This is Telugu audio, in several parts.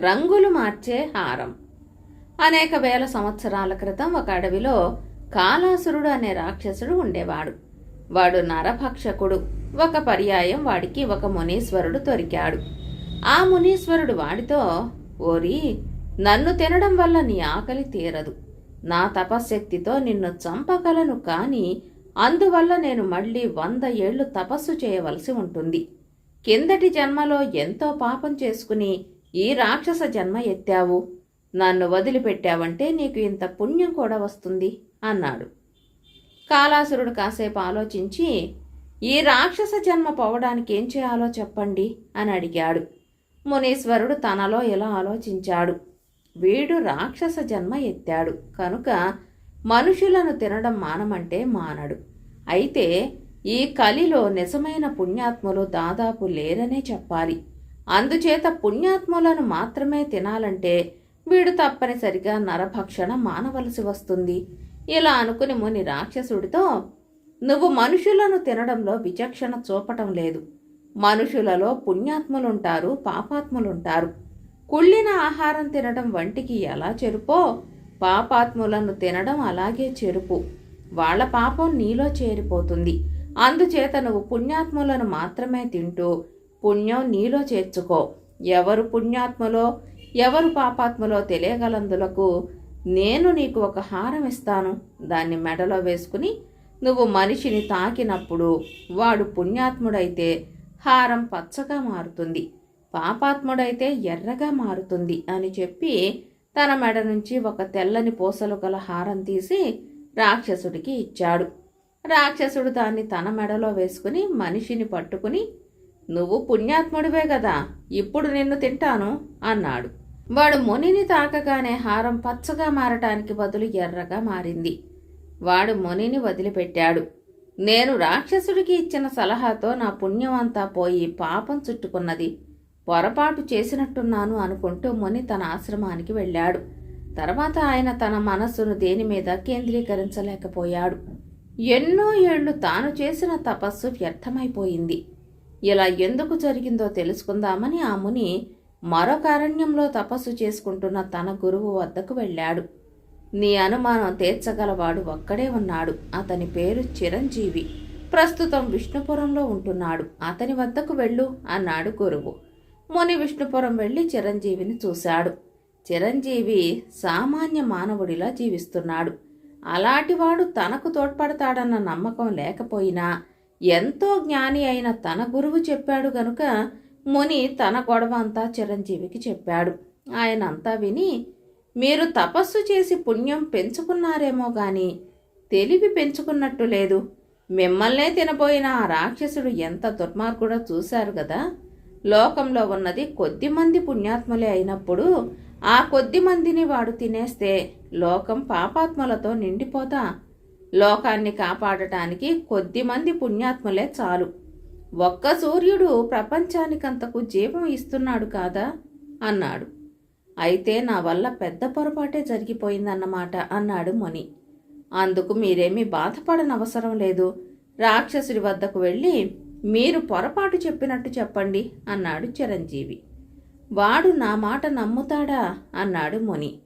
రంగులు మార్చే హారం. అనేక వేల సంవత్సరాల క్రితం ఒక అడవిలో కాలాసురుడు అనే రాక్షసుడు ఉండేవాడు. వాడు నరభక్షకుడు. ఒక పర్యాయం వాడికి ఒక మునీశ్వరుడు దొరికాడు. ఆ మునీశ్వరుడు వాడితో ఓరి నన్ను తినడం వల్ల నీ ఆకలి తీరదు. నా తపశ్శక్తితో నిన్ను చంపగలను కాని అందువల్ల నేను మళ్ళీ వంద ఏళ్ళు తపస్సు చేయవలసి ఉంటుంది. కిందటి జన్మలో ఎంతో పాపం చేసుకుని ఈ రాక్షస జన్మ ఎత్తావు? నన్ను వదిలిపెట్టావంటే నీకు ఇంత పుణ్యం కూడా వస్తుంది అన్నాడు. కాలాసురుడు కాసేపు ఆలోచించి ఈ రాక్షస జన్మ పోవడానికి ఏం చేయాలో చెప్పండి అని అడిగాడు. మునీశ్వరుడు తనలో ఇలా ఆలోచించాడు. వీడు రాక్షస జన్మ ఎత్తాడు కనుక మనుషులను తినడం మానమంటే మానడు. అయితే ఈ కలిలో నిజమైన పుణ్యాత్ములు దాదాపు లేరనే చెప్పాలి. అందుచేత పుణ్యాత్ములను మాత్రమే తినాలంటే వీడు తప్పనిసరిగా నరభక్షణ మానవలసి వస్తుంది. ఇలా అనుకుని ముని రాక్షసుడితో నువ్వు మనుషులను తినడంలో విచక్షణ చూపటం లేదు. మనుషులలో పుణ్యాత్ములుంటారు పాపాత్ములుంటారు. కుళ్ళిన ఆహారం తినడం వంటికి ఎలా చెరుపో? పాపాత్ములను తినడం అలాగే చెరుపు. వాళ్ళ పాపం నీలో చేరిపోతుంది. అందుచేత నువ్వు పుణ్యాత్ములను మాత్రమే తింటూ పుణ్యం నీలో చేర్చుకో. ఎవరు పుణ్యాత్ములో ఎవరు పాపాత్మలో తెలియగలందులకు నేను నీకు ఒక హారం ఇస్తాను. దాన్ని మెడలో వేసుకుని నువ్వు మనిషిని తాకినప్పుడు వాడు పుణ్యాత్ముడైతే హారం పచ్చగా మారుతుంది. పాపాత్ముడైతే ఎర్రగా మారుతుంది అని చెప్పి తన మెడ నుంచి ఒక తెల్లని పూసలు గల హారం తీసి రాక్షసుడికి ఇచ్చాడు. రాక్షసుడు దాన్ని తన మెడలో వేసుకుని మనిషిని పట్టుకుని నువ్వు పుణ్యాత్ముడివే కదా ఇప్పుడు నిన్ను తింటాను అన్నాడు. వాడు మునిని తాకగానే హారం పచ్చగా మారటానికి బదులు ఎర్రగా మారింది. వాడు మునిని వదిలిపెట్టాడు. నేను రాక్షసుడికి ఇచ్చిన సలహాతో నా పుణ్యం అంతా పోయి పాపం చుట్టుకున్నది. పొరపాటు చేసినట్టున్నాను అనుకుంటూ ముని తన ఆశ్రమానికి వెళ్ళాడు. తర్వాత ఆయన తన మనస్సును దేని మీద కేంద్రీకరించలేకపోయాడు. ఎన్నో ఏళ్ళు తాను చేసిన తపస్సు వ్యర్థమైపోయింది. ఇలా ఎందుకు జరిగిందో తెలుసుకుందామని ఆ ముని మరొక అరణ్యంలో తపస్సు చేసుకుంటున్న తన గురువు వద్దకు వెళ్ళాడు. నీ అనుమానం తీర్చగలవాడు ఒక్కడే ఉన్నాడు. అతని పేరు చిరంజీవి. ప్రస్తుతం విష్ణుపురంలో ఉంటున్నాడు. అతని వద్దకు వెళ్ళు అన్నాడు గురువు. ముని విష్ణుపురం వెళ్ళి చిరంజీవిని చూశాడు. చిరంజీవి సామాన్య మానవుడిలా జీవిస్తున్నాడు. అలాంటివాడు తనకు తోడ్పడతాడన్న నమ్మకం లేకపోయినా ఎంతో జ్ఞాని అయిన తన గురువు చెప్పాడు గనుక ముని తన గొడవ అంతా చిరంజీవికి చెప్పాడు. ఆయన అంతా విని మీరు తపస్సు చేసి పుణ్యం పెంచుకున్నారేమో గాని తెలివి పెంచుకున్నట్టు లేదు. మిమ్మల్నే తినబోయిన ఆ రాక్షసుడు ఎంత దుర్మార్గుడో చూశారు కదా లోకంలో ఉన్నది కొద్ది మంది పుణ్యాత్ములే అయినప్పుడు ఆ కొద్ది మందిని వాడు తినేస్తే లోకం పాపాత్మలతో నిండిపోతా లోకాన్ని కాపాడటానికి కొద్ది మంది పుణ్యాత్ములే చాలు. ఒక్క సూర్యుడు ప్రపంచానికంతకు జీవం ఇస్తున్నాడు కాదా? అన్నాడు. అయితే నా వల్ల పెద్ద పొరపాటే జరిగిపోయిందన్నమాట అన్నాడు ముని. అందుకు మీరేమీ బాధపడనవసరం లేదు. రాక్షసుడి వద్దకు వెళ్ళి మీరు పొరపాటు చెప్పినట్టు చెప్పండి అన్నాడు చిరంజీవి. వాడు నా మాట నమ్ముతాడా? అన్నాడు ముని.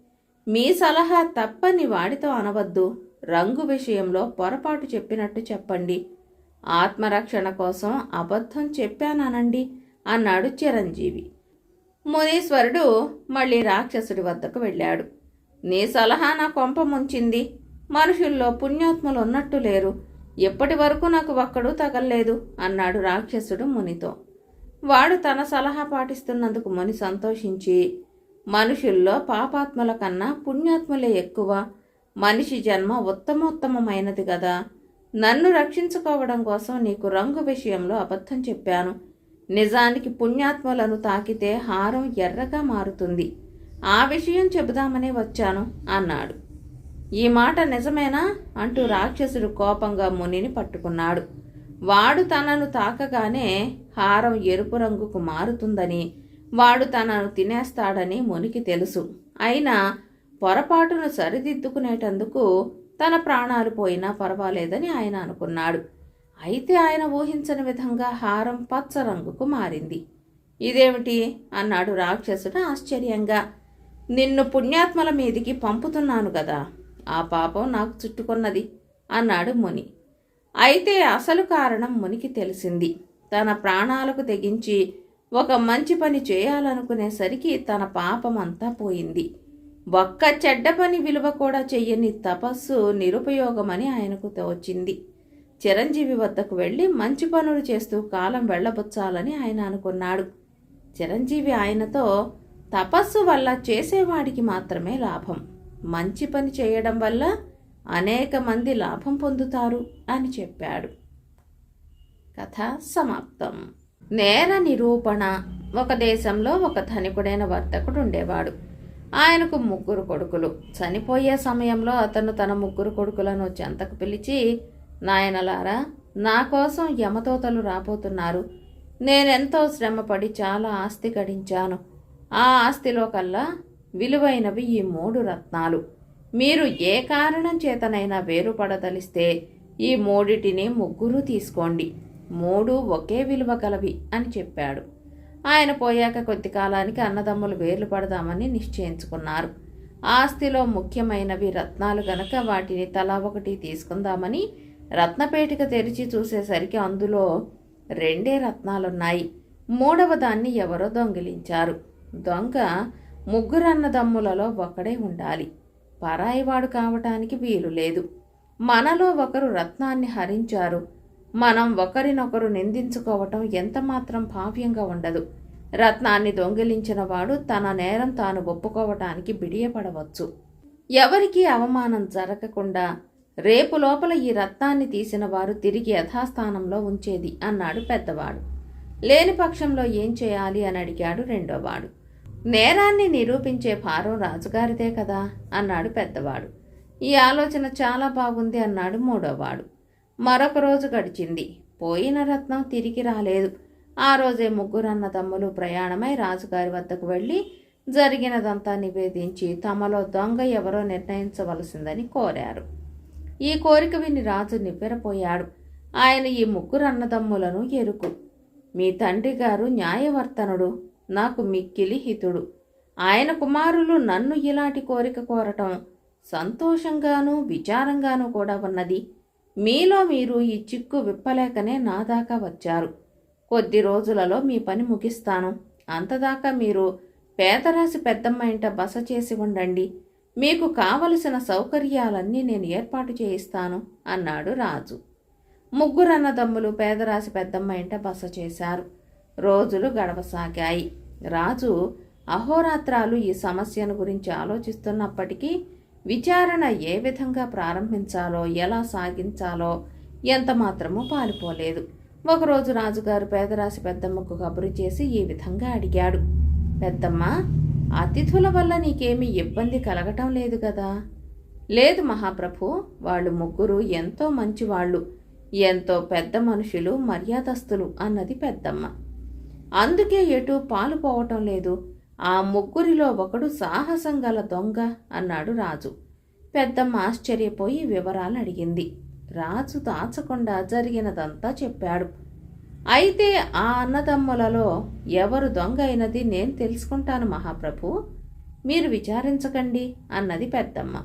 మీ సలహా తప్పని వాడితో అనవద్దు రంగు విషయంలో పొరపాటు చెప్పినట్టు చెప్పండి. ఆత్మరక్షణ కోసం అబద్ధం చెప్పానానండి అన్నాడు చిరంజీవి. మునీశ్వరుడు మళ్ళీ రాక్షసుడి వద్దకు వెళ్ళాడు. నీ సలహా నా కొంప ముంచింది. మనుషుల్లో పుణ్యాత్ములు ఉన్నట్టు లేరు. ఎప్పటి వరకు నాకు ఒక్కడూ తగల్లేదు అన్నాడు రాక్షసుడు మునితో. వాడు తన సలహా పాటిస్తున్నందుకు ముని సంతోషించి మనుషుల్లో పాపాత్ముల కన్నా పుణ్యాత్ములే ఎక్కువ మనిషి జన్మ ఉత్తమోత్తమమైనది కదా నన్ను రక్షించుకోవడం కోసం నీకు రంగు విషయంలో అబద్ధం చెప్పాను. నిజానికి పుణ్యాత్మలను తాకితే హారం ఎర్రగా మారుతుంది. ఆ విషయం చెబుదామనే వచ్చాను అన్నాడు. ఈ మాట నిజమేనా? అంటూ రాక్షసుడు కోపంగా మునిని పట్టుకున్నాడు. వాడు తనను తాకగానే హారం ఎరుపు రంగుకు మారుతుందని వాడు తనను తినేస్తాడని మునికి తెలుసు. అయినా పొరపాటును సరిదిద్దుకునేటందుకు తన ప్రాణాలు పోయినా పర్వాలేదని ఆయన అనుకున్నాడు. అయితే ఆయన ఊహించని విధంగా హారం పచ్చ రంగుకు మారింది. ఇదేమిటి? అన్నాడు రాక్షసుడు ఆశ్చర్యంగా. నిన్ను పుణ్యాత్మల మీదికి పంపుతున్నాను కదా ఆ పాపం నాకు చుట్టుకున్నది అన్నాడు ముని. అయితే అసలు కారణం మునికి తెలిసింది. తన ప్రాణాలకు తెగించి ఒక మంచి పని చేయాలనుకునేసరికి తన పాపం అంతా పోయింది. ఒక్క చెడ్డ పని విలువ కూడా చెయ్యని తపస్సు నిరుపయోగమని ఆయనకు తోచింది చిరంజీవి వద్దకు వెళ్ళి మంచి పనులు చేస్తూ కాలం వెళ్ళబుచ్చాలని ఆయన అనుకున్నాడు. చిరంజీవి ఆయనతో తపస్సు వల్ల చేసేవాడికి మాత్రమే లాభం. మంచి పని చేయడం వల్ల అనేక మంది లాభం పొందుతారు అని చెప్పాడు. కథ సమాప్తం. నేర నిరూపణ. ఒక దేశంలో ఒక ధనికుడైన వర్తకుడు ఉండేవాడు. ఆయనకు ముగ్గురు కొడుకులు. చనిపోయే సమయంలో అతను తన ముగ్గురు కొడుకులను చెంతకు పిలిచి నాయనలారా నా కోసం యమతోతలు రాబోతున్నారు. నేనెంతో శ్రమపడి చాలా ఆస్తి గడించాను. ఆ ఆస్తిలో కల్లా విలువైనవి ఈ మూడు రత్నాలు. మీరు ఏ కారణం చేతనైనా వేరుపడదలిస్తే ఈ మూడిటిని ముగ్గురు తీసుకోండి. మూడు ఒకే విలువ గలవి అని చెప్పాడు. ఆయన పోయాక కొద్ది కాలానికి అన్నదమ్ములు వేర్లు పడదామని నిశ్చయించుకున్నారు. ఆస్తిలో ముఖ్యమైనవి రత్నాలు గనక వాటిని తలా ఒకటి తీసుకుందామని రత్నపేటిక తెరిచి చూసేసరికి అందులో రెండే రత్నాలున్నాయి. మూడవ దాన్ని ఎవరో దొంగిలించారు. దొంగ ముగ్గురు అన్నదమ్ములలో ఒకడే ఉండాలి. పరాయివాడు కావటానికి వీలు లేదు. మనలో ఒకరు రత్నాన్ని హరించారు. మనం ఒకరినొకరు నిందించుకోవటం ఎంతమాత్రం భావ్యంగా ఉండదు. రత్నాన్ని దొంగిలించిన వాడు తన నేరం తాను ఒప్పుకోవటానికి బిడియపడవచ్చు. ఎవరికీ అవమానం జరగకుండా రేపు లోపల ఈ రత్నాన్ని తీసిన వారు తిరిగి యథాస్థానంలో ఉంచేది అన్నాడు పెద్దవాడు. లేని పక్షంలో ఏం చేయాలి అని అడిగాడు రెండోవాడు. నేరాన్ని నిరూపించే భారం రాజుగారిదే కదా? అన్నాడు పెద్దవాడు. ఈ ఆలోచన చాలా బాగుంది అన్నాడు మూడోవాడు. మరొక రోజు గడిచింది. పోయిన రత్నం తిరిగి రాలేదు. ఆ రోజే ముగ్గురు అన్నదమ్ములు ప్రయాణమై రాజుగారి వద్దకు వెళ్ళి జరిగినదంతా నివేదించి తమలో దొంగ ఎవరో నిర్ణయించవలసిందని కోరారు. ఈ కోరిక విని రాజు నివ్వెరపోయాడు. ఆయన ఈ ముగ్గురు అన్నదమ్ములను ఎరుకు. మీ తండ్రి గారు న్యాయవర్తనుడు నాకు మిక్కిలి హితుడు. ఆయన కుమారులు నన్ను ఇలాంటి కోరిక కోరటం సంతోషంగానూ విచారంగానూ కూడా ఉన్నది. మీలో మీరు ఈ చిక్కు విప్పలేకనే నా దాకా వచ్చారు. కొద్ది రోజులలో మీ పని ముగిస్తాను. అంతదాకా మీరు పేదరాశి పెద్దమ్మ ఇంట బస చేసి ఉండండి. మీకు కావలసిన సౌకర్యాలన్నీ నేను ఏర్పాటు చేయిస్తాను అన్నాడు రాజు. ముగ్గురు అన్నదమ్ములు పేదరాశి పెద్దమ్మ ఇంట బస చేశారు. రోజులు గడవసాగాయి. రాజు అహోరాత్రాలు ఈ సమస్యను గురించి ఆలోచిస్తున్నప్పటికీ విచారణ ఏ విధంగా ప్రారంభించాలో ఎలా సాగించాలో ఎంత మాత్రమూ పాలుపోలేదు. ఒకరోజు రాజుగారు పేదరాశి పెద్దమ్మకు కబురు చేసి ఈ విధంగా అడిగాడు. పెద్దమ్మ అతిథుల వల్ల నీకేమీ ఇబ్బంది కలగటం లేదు కదా లేదు మహాప్రభు వాళ్ళు ముగ్గురు ఎంతో మంచివాళ్ళు ఎంతో పెద్ద మనుషులు మర్యాదస్తులు అన్నది పెద్దమ్మ. అందుకే ఎటు పాలు పోవటం లేదు. ఆ ముగ్గురిలో ఒకడు సాహసం గల దొంగ అన్నాడు రాజు. పెద్దమ్మ ఆశ్చర్యపోయి వివరాలు అడిగింది. రాజు దాచకుండా జరిగినదంతా చెప్పాడు. అయితే ఆ అన్నదమ్ములలో ఎవరు దొంగ అయినది నేను తెలుసుకుంటాను మహాప్రభు. మీరు విచారించకండి అన్నది పెద్దమ్మ.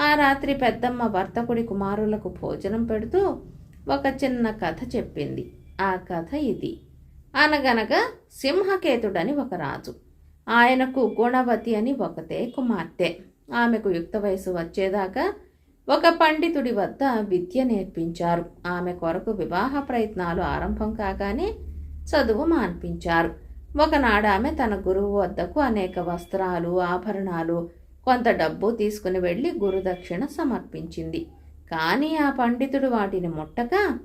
ఆ రాత్రి పెద్దమ్మ వర్తకుడి కుమారులకు భోజనం పెడుతూ ఒక చిన్న కథ చెప్పింది. ఆ కథ ఇది. అనగనగా సింహకేతుడని ఒక రాజు. ఆయనకు గుణవతి అని ఒకతే కుమార్తె. ఆమెకు యుక్త వయసు వచ్చేదాకా ఒక పండితుడి వద్ద విద్య నేర్పించారు. ఆమె కొరకు వివాహ ప్రయత్నాలు ఆరంభం కాగానే చదువు మాన్పించారు ఒకనాడు ఆమె తన గురువు వద్దకు అనేక వస్త్రాలు ఆభరణాలు కొంత డబ్బు తీసుకుని వెళ్ళి గురుదక్షిణ సమర్పించింది. కానీ ఆ పండితుడు వాటిని ముట్టక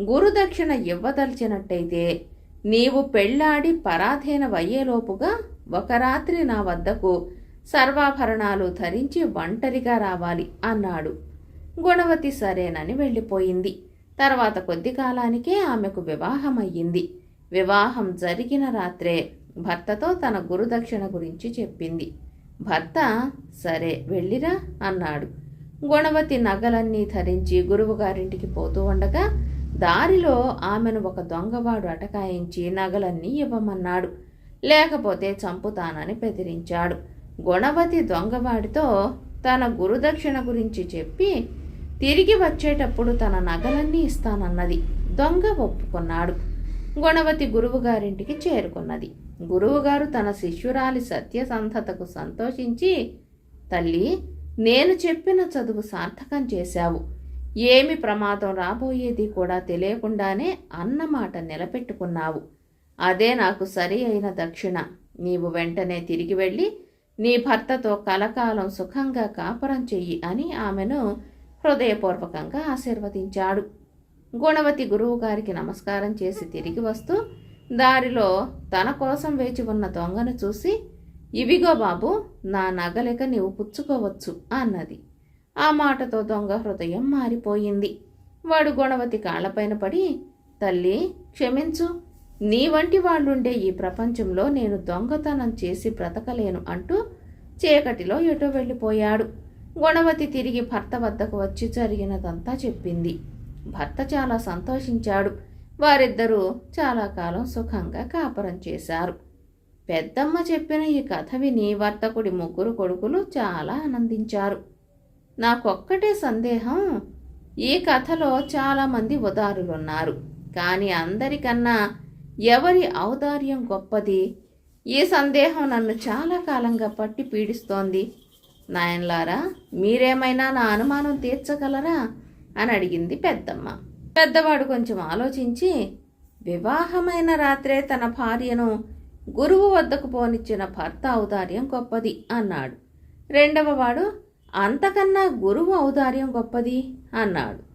గురుదక్షిణ ఇవ్వదలిచినట్టయితే నీవు పెళ్ళాడి పరాధీనవయ్యేలోపుగా ఒక రాత్రి నా వద్దకు సర్వాభరణాలు ధరించి ఒంటరిగా రావాలి అన్నాడు. గుణవతి సరేనని వెళ్ళిపోయింది. తర్వాత కొద్ది కాలానికే ఆమెకు వివాహమయ్యింది. వివాహం జరిగిన రాత్రే భర్తతో తన గురుదక్షిణ గురించి చెప్పింది. భర్త సరే వెళ్ళిరా అన్నాడు. గుణవతి నగలన్నీ ధరించి గురువుగారింటికి పోతూ ఉండగా దారిలో ఆమెను ఒక దొంగవాడు అటకాయించి నగలన్నీ ఇవ్వమన్నాడు. లేకపోతే చంపుతానని బెదిరించాడు. గుణవతి దొంగవాడితో తన గురుదక్షిణ గురించి చెప్పి తిరిగి వచ్చేటప్పుడు తన నగలన్నీ ఇస్తానన్నది దొంగ ఒప్పుకున్నాడు. గుణవతి గురువుగారింటికి చేరుకున్నది. గురువుగారు తన శిష్యురాలి సత్యసంధతకు సంతోషించి తల్లి నేను చెప్పిన చదువు సార్థకం చేశావు. ఏమి ప్రమాదం రాబోయేది కూడా తెలియకుండానే అన్నమాట నిలబెట్టుకున్నావు. అదే నాకు సరి అయిన దక్షిణ. నీవు వెంటనే తిరిగి వెళ్ళి నీ భర్తతో కలకాలం సుఖంగా కాపురం చెయ్యి అని ఆమెను హృదయపూర్వకంగా ఆశీర్వదించాడు. గుణవతి గురువుగారికి నమస్కారం చేసి తిరిగి వస్తూ దారిలో తన కోసం వేచి ఉన్న దొంగను చూసి ఇవిగో బాబు నా నగలిక నీవు పుచ్చుకోవచ్చు అన్నది. ఆ మాటతో దొంగ హృదయం మారిపోయింది. వాడు గుణవతి కాళ్ళపైన పడి తల్లి క్షమించు నీ వంటి వాళ్ళుండే ఈ ప్రపంచంలో నేను దొంగతనం చేసి బ్రతకలేను అంటూ చీకటిలో ఎటో వెళ్ళిపోయాడు. గుణవతి తిరిగి భర్త వద్దకు వచ్చి జరిగినదంతా చెప్పింది. భర్త చాలా సంతోషించాడు. వారిద్దరూ చాలా కాలం సుఖంగా కాపురం చేశారు. పెద్దమ్మ చెప్పిన ఈ కథ విని వర్తకుడి ముగ్గురు కొడుకులు చాలా ఆనందించారు. నాకొక్కటే సందేహం ఈ కథలో చాలామంది ఉదారులున్నారు. కానీ అందరికన్నా ఎవరి ఔదార్యం గొప్పది? ఈ సందేహం నన్ను చాలా కాలంగా పట్టి పీడిస్తోంది. నాయన్లారా మీరేమైనా నా అనుమానం తీర్చగలరా? అని అడిగింది పెద్దమ్మ. పెద్దవాడు కొంచెం ఆలోచించి వివాహమైన రాత్రే తన భార్యను గురువు వద్దకు పోనిచ్చిన భర్త ఔదార్యం గొప్పది అన్నాడు. రెండవ వాడు అంతకన్నా గురువు ఔదార్యం గొప్పది అన్నాడు.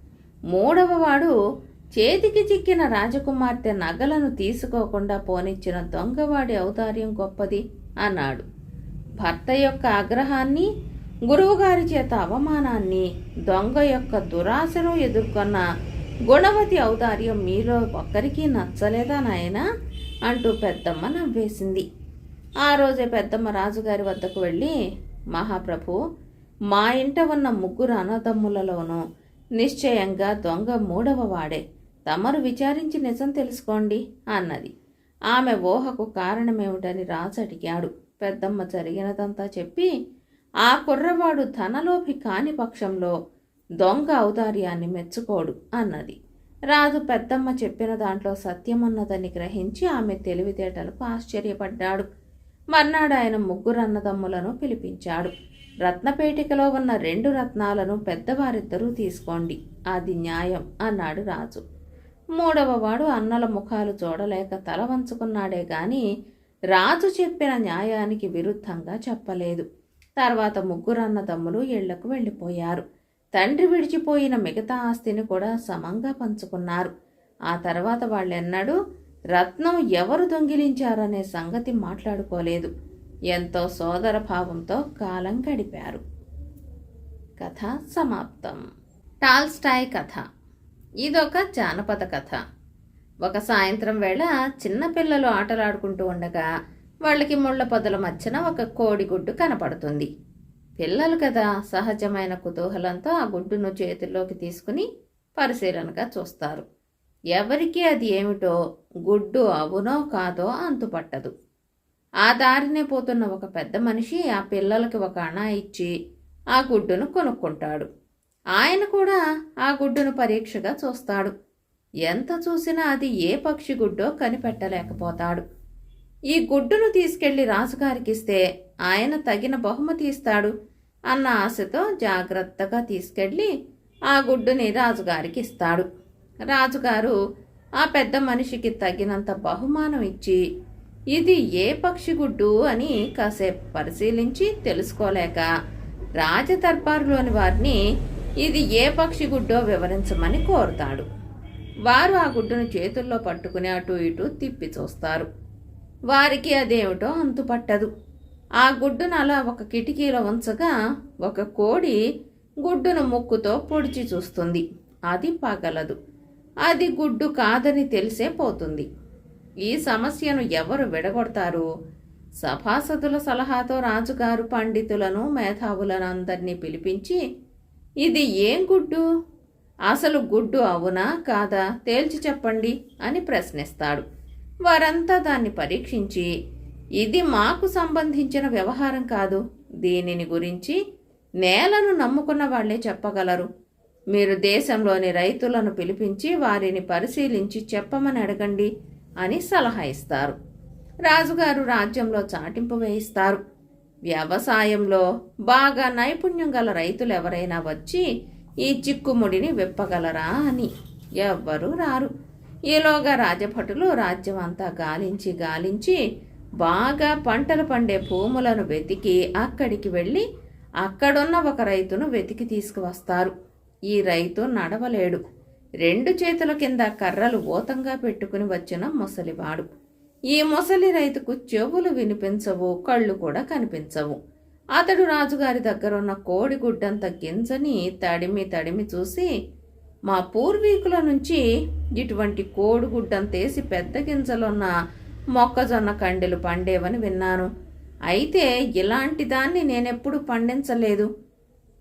మూడవ వాడు చేతికి చిక్కిన రాజకుమార్తె నగలను తీసుకోకుండా పోనిచ్చిన దొంగవాడి ఔదార్యం గొప్పది అన్నాడు. భర్త యొక్క ఆగ్రహాన్ని గురువుగారి చేత అవమానాన్ని దొంగ యొక్క దురాశను ఎదుర్కొన్న గుణవతి ఔదార్యం మీలో ఒక్కరికి నచ్చలేదా నాయనా? అంటూ పెద్దమ్మ నవ్వేసింది. ఆ రోజే పెద్దమ్మ రాజుగారి వద్దకు వెళ్ళి మహాప్రభు మా ఇంట ఉన్న ముగ్గురు అన్నదమ్ములలోనూ నిశ్చయంగా దొంగ మూడవ వాడే. తమరు విచారించి నిజం తెలుసుకోండి అన్నది. ఆమె ఊహకు కారణమేమిటని రాజు అడిగాడు. పెద్దమ్మ జరిగినదంతా చెప్పి ఆ కుర్రవాడు ధనలోభి కాని పక్షంలో దొంగ ఔదార్యాన్ని మెచ్చుకోడు అన్నది. రాజు పెద్దమ్మ చెప్పిన దాంట్లో సత్యమన్నదని గ్రహించి ఆమె తెలివితేటలకు ఆశ్చర్యపడ్డాడు. మర్నాడు ఆయన ముగ్గురు అన్నదమ్ములను పిలిపించాడు. రత్నపేటికలో ఉన్న రెండు రత్నాలను పెద్దవారిద్దరూ తీసుకోండి అది న్యాయం అన్నాడు రాజు. మూడవ వాడు అన్నల ముఖాలు చూడలేక తల వంచుకున్నాడే గాని రాజు చెప్పిన న్యాయానికి విరుద్ధంగా చెప్పలేదు. తర్వాత ముగ్గురు అన్నదమ్ములు ఇళ్ళకు వెళ్ళిపోయారు. తండ్రి విడిచిపోయిన మిగతా ఆస్తిని కూడా సమంగా పంచుకున్నారు. ఆ తర్వాత వాళ్ళెన్నడూ రత్నం ఎవరు దొంగిలించారనే సంగతి మాట్లాడుకోలేదు. ఎంతో సోదర భావంతో కాలం గడిపారు. కథ సమాప్తం. టాల్స్టాయ్ కథ. ఇదొక జానపద కథ. ఒక సాయంత్రం వేళ చిన్నపిల్లలు ఆటలాడుకుంటూ ఉండగా వాళ్ళకి ముళ్ళ పొదల మధ్యన ఒక కోడిగుడ్డు కనపడుతుంది. పిల్లలు కదా సహజమైన కుతూహలంతో ఆ గుడ్డును చేతుల్లోకి తీసుకుని పరిశీలనగా చూస్తారు. ఎవరికి అది ఏమిటో గుడ్డు అవునో కాదో అంతుపట్టదు. ఆ దారినే పోతున్న ఒక పెద్ద మనిషి ఆ పిల్లలకి ఒక అణ ఇచ్చి ఆ గుడ్డును కొనుక్కుంటాడు. ఆయన కూడా ఆ గుడ్డును పరీక్షగా చూస్తాడు. ఎంత చూసినా అది ఏ పక్షి గుడ్డో కనిపెట్టలేకపోతాడు. ఈ గుడ్డును తీసుకెళ్ళి రాజుగారికి ఇస్తే ఆయన తగిన బహుమతి ఇస్తాడు అన్న ఆశతో జాగ్రత్తగా తీసుకెళ్ళి ఆ గుడ్డుని రాజుగారికి ఇస్తాడు రాజుగారు ఆ పెద్ద మనిషికి తగినంత బహుమానం ఇచ్చి ఇది ఏ పక్షి గుడ్డు అని కాసేపు పరిశీలించి తెలుసుకోలేక రాజదర్బారులోని వారిని ఇది ఏ పక్షి గుడ్డో వివరించమని కోరుతాడు. వారు ఆ గుడ్డును చేతుల్లో పట్టుకుని అటు ఇటు తిప్పి చూస్తారు. వారికి అదేమిటో అంతుపట్టదు. ఆ గుడ్డును అలా ఒక కిటికీలో ఉంచగా ఒక కోడి గుడ్డును ముక్కుతో పొడిచి చూస్తుంది. అది పగలదు. అది గుడ్డు కాదని తెలిసే పోతుంది. ఈ సమస్యను ఎవరు విడగొడతారు? సభాసదుల సలహాతో రాజుగారు పండితులను మేధావులను అందరినీ పిలిపించి ఇది ఏం గుడ్డు? అసలు గుడ్డు అవునా కాదా? తేల్చి చెప్పండి అని ప్రశ్నిస్తాడు. వారంతా దాన్ని పరీక్షించి ఇది మాకు సంబంధించిన వ్యవహారం కాదు. దీనిని గురించి నేలను నమ్ముకున్న వాళ్ళే చెప్పగలరు. మీరు దేశంలోని రైతులను పిలిపించి వారిని పరిశీలించి చెప్పమని అడగండి అని సలహా ఇస్తారు. రాజుగారు రాజ్యంలో చాటింపు వేయిస్తారు. వ్యవసాయంలో బాగా నైపుణ్యం గల రైతులు ఎవరైనా వచ్చి ఈ చిక్కుముడిని విప్పగలరా అని ఎవ్వరూ రారు. ఈలోగా రాజభటులు రాజ్యం అంతా గాలించి గాలించి బాగా పంటలు పండే భూములను వెతికి అక్కడికి వెళ్ళి అక్కడున్న ఒక రైతును వెతికి తీసుకువస్తారు. ఈ రైతు నడవలేడు. రెండు చేతుల కింద కర్రలు ఓతంగా పెట్టుకుని వచ్చిన ముసలివాడు. ఈ ముసలి రైతుకు చెవులు వినిపించవు కళ్ళు కూడా కనిపించవు. అతడు రాజుగారి దగ్గరున్న కోడిగుడ్డంత గింజని తడిమి తడిమి చూసి మా పూర్వీకుల నుంచి ఇటువంటి కోడిగుడ్డంతేసి పెద్ద గింజలున్న మొక్కజొన్న కండెలు పండేవని విన్నాను. అయితే ఇలాంటి దాన్ని నేనెప్పుడు పండించలేదు.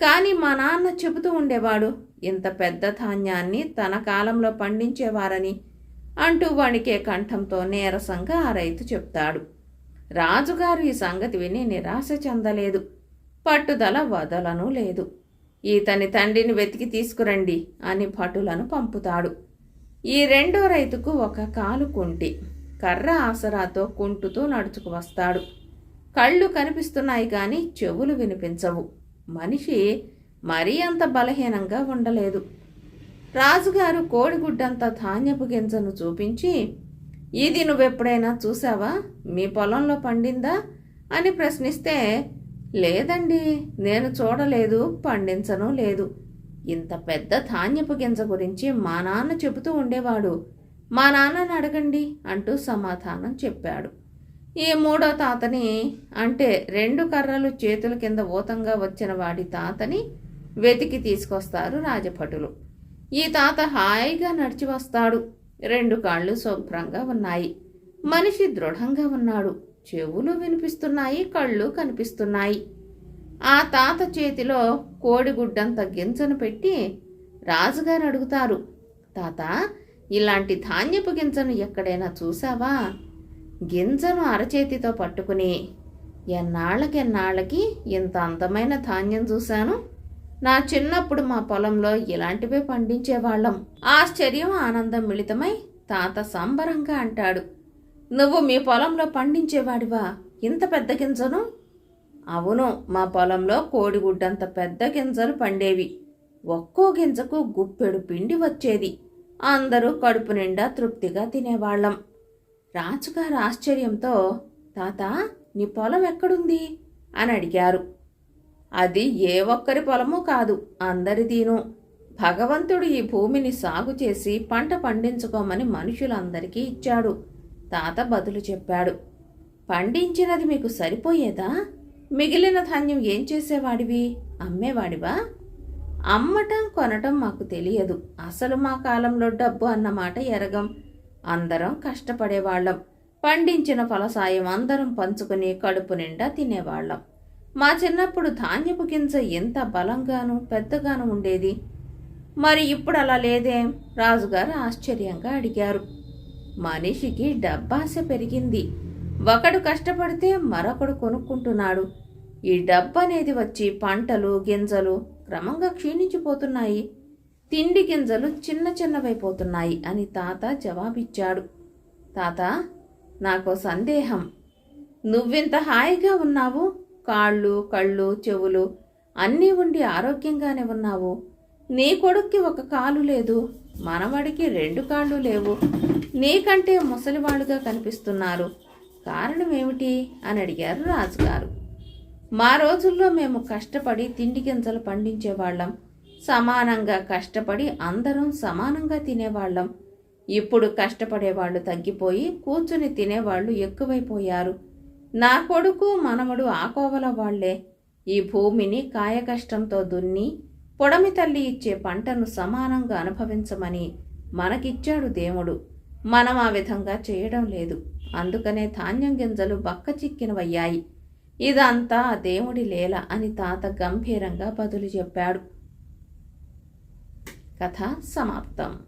కానీ మా నాన్న చెబుతూ ఉండేవాడు ఇంత పెద్ద ధాన్యాన్ని తన కాలంలో పండించేవారని. అంటూ వణికే కంఠంతో నీరసంగా ఆ రైతు చెప్తాడు. రాజుగారు ఈ సంగతి విని నిరాశ చెందలేదు. పట్టుదల వదలను లేదు. ఈతని తండ్రిని వెతికి తీసుకురండి అని భటులను పంపుతాడు. ఈ రెండో రైతుకు ఒక కాలు కుంటి. కర్ర ఆసరాతో కుంటుతూ నడుచుకు వస్తాడు. కళ్ళు కనిపిస్తున్నాయి కానీ చెవులు వినిపించవు. మనిషి మరీ అంత బలహీనంగా ఉండలేదు. రాజుగారు కోడిగుడ్డంత ధాన్యపు గింజను చూపించి ఇది నువ్వెప్పుడైనా చూసావా మీ పొలంలో పండిందా? అని ప్రశ్నిస్తే లేదండి నేను చూడలేదు పండించను లేదు. ఇంత పెద్ద ధాన్యపు గింజ గురించి మా నాన్న చెబుతూ ఉండేవాడు. మా నాన్నని అడగండి అంటూ సమాధానం చెప్పాడు. ఈ మూడో తాతని అంటే రెండు కర్రలు చేతుల కింద ఊతంగా వచ్చిన వాడి తాతని వెతికి తీసుకొస్తారు రాజభటులు. ఈ తాత హాయిగా నడిచి వస్తాడు. రెండు కాళ్ళు శుభ్రంగా ఉన్నాయి. మనిషి దృఢంగా ఉన్నాడు. చెవులు వినిపిస్తున్నాయి కళ్ళు కనిపిస్తున్నాయి. ఆ తాత చేతిలో కోడిగుడ్డంత గింజను పెట్టి రాజుగారు అడుగుతారు తాత ఇలాంటి ధాన్యపు గింజను ఎక్కడైనా చూసావా గింజను అరచేతితో పట్టుకుని ఎన్నాళ్ళకెన్నాళ్ళకి ఇంత అందమైన ధాన్యం చూశాను? నా చిన్నప్పుడు మా పొలంలో ఇలాంటివే పండించేవాళ్ళం. ఆశ్చర్యం ఆనందం మిళితమై తాత సంబరంగా అంటాడు. నువ్వు మీ పొలంలో పండించేవాడివా? ఇంత పెద్ద గింజను? అవును మా పొలంలో కోడిగుడ్డంత పెద్ద గింజలు పండేవి. ఒక్కో గింజకు గుప్పెడు పిండి వచ్చేది. అందరూ కడుపు నిండా తృప్తిగా తినేవాళ్ళం. రాజుగారు ఆశ్చర్యంతో తాత నీ పొలం ఎక్కడుంది? అని అడిగారు. అది ఏ ఒక్కరి పొలము కాదు అందరిదీను. భగవంతుడు ఈ భూమిని సాగు చేసి పంట పండించుకోమని మనుషులందరికీ ఇచ్చాడు. తాత బదులు చెప్పాడు పండించినది మీకు సరిపోయేదా? మిగిలిన ధాన్యం ఏం చేసేవాడివి? అమ్మేవాడివా? అమ్మటం కొనటం మాకు తెలియదు అసలు మా కాలంలో డబ్బు అన్నమాట ఎరగం. అందరం కష్టపడేవాళ్ళం పండించిన ఫలసాయం అందరం పంచుకుని కడుపు నిండా తినేవాళ్ళం. మా చిన్నప్పుడు ధాన్యపు గింజ ఎంత బలంగాను పెద్దగాను ఉండేది. మరి ఇప్పుడు అలా లేదేం? రాజుగారు ఆశ్చర్యంగా అడిగారు. మనిషికి డబ్బాస పెరిగింది. ఒకడు కష్టపడితే మరొకడు కొనుక్కుంటున్నాడు. ఈ డబ్బు అనేది వచ్చి పంటలు గింజలు క్రమంగా క్షీణించిపోతున్నాయి. తిండి గింజలు చిన్న చిన్నవైపోతున్నాయి అని తాత జవాబిచ్చాడు. తాత నాకో సందేహం. నువ్వింత హాయిగా ఉన్నావు? కాళ్ళు కళ్ళు చెవులు అన్నీ ఉండి ఆరోగ్యంగానే ఉన్నావు. నీ కొడుక్కి ఒక కాలు లేదు మనవడికి రెండు కాళ్ళు లేవు. నీకంటే ముసలివాళ్ళుగా కనిపిస్తున్నారు. కారణం ఏమిటి? అని అడిగారు రాజుగారు. మా రోజుల్లో మేము కష్టపడి తిండి గింజలు పండించేవాళ్ళం. సమానంగా కష్టపడి అందరం సమానంగా తినేవాళ్ళం. ఇప్పుడు కష్టపడేవాళ్ళు తగ్గిపోయి కూర్చుని తినేవాళ్ళు ఎక్కువైపోయారు. నా కొడుకు మనమడు ఆకోవల వాళ్ళే. ఈ భూమిని కాయకష్టంతో దున్ని పొడమి తల్లి ఇచ్చే పంటను సమానంగా అనుభవించమని మనకిచ్చాడు దేవుడు. మనం ఆ విధంగా చేయడం లేదు. అందుకనే ధాన్యం గింజలు బక్క చిక్కినవయ్యాయి. ఇదంతా దేవుడి లేల అని తాత గంభీరంగా బదులు చెప్పాడు. కథ సమాప్తం.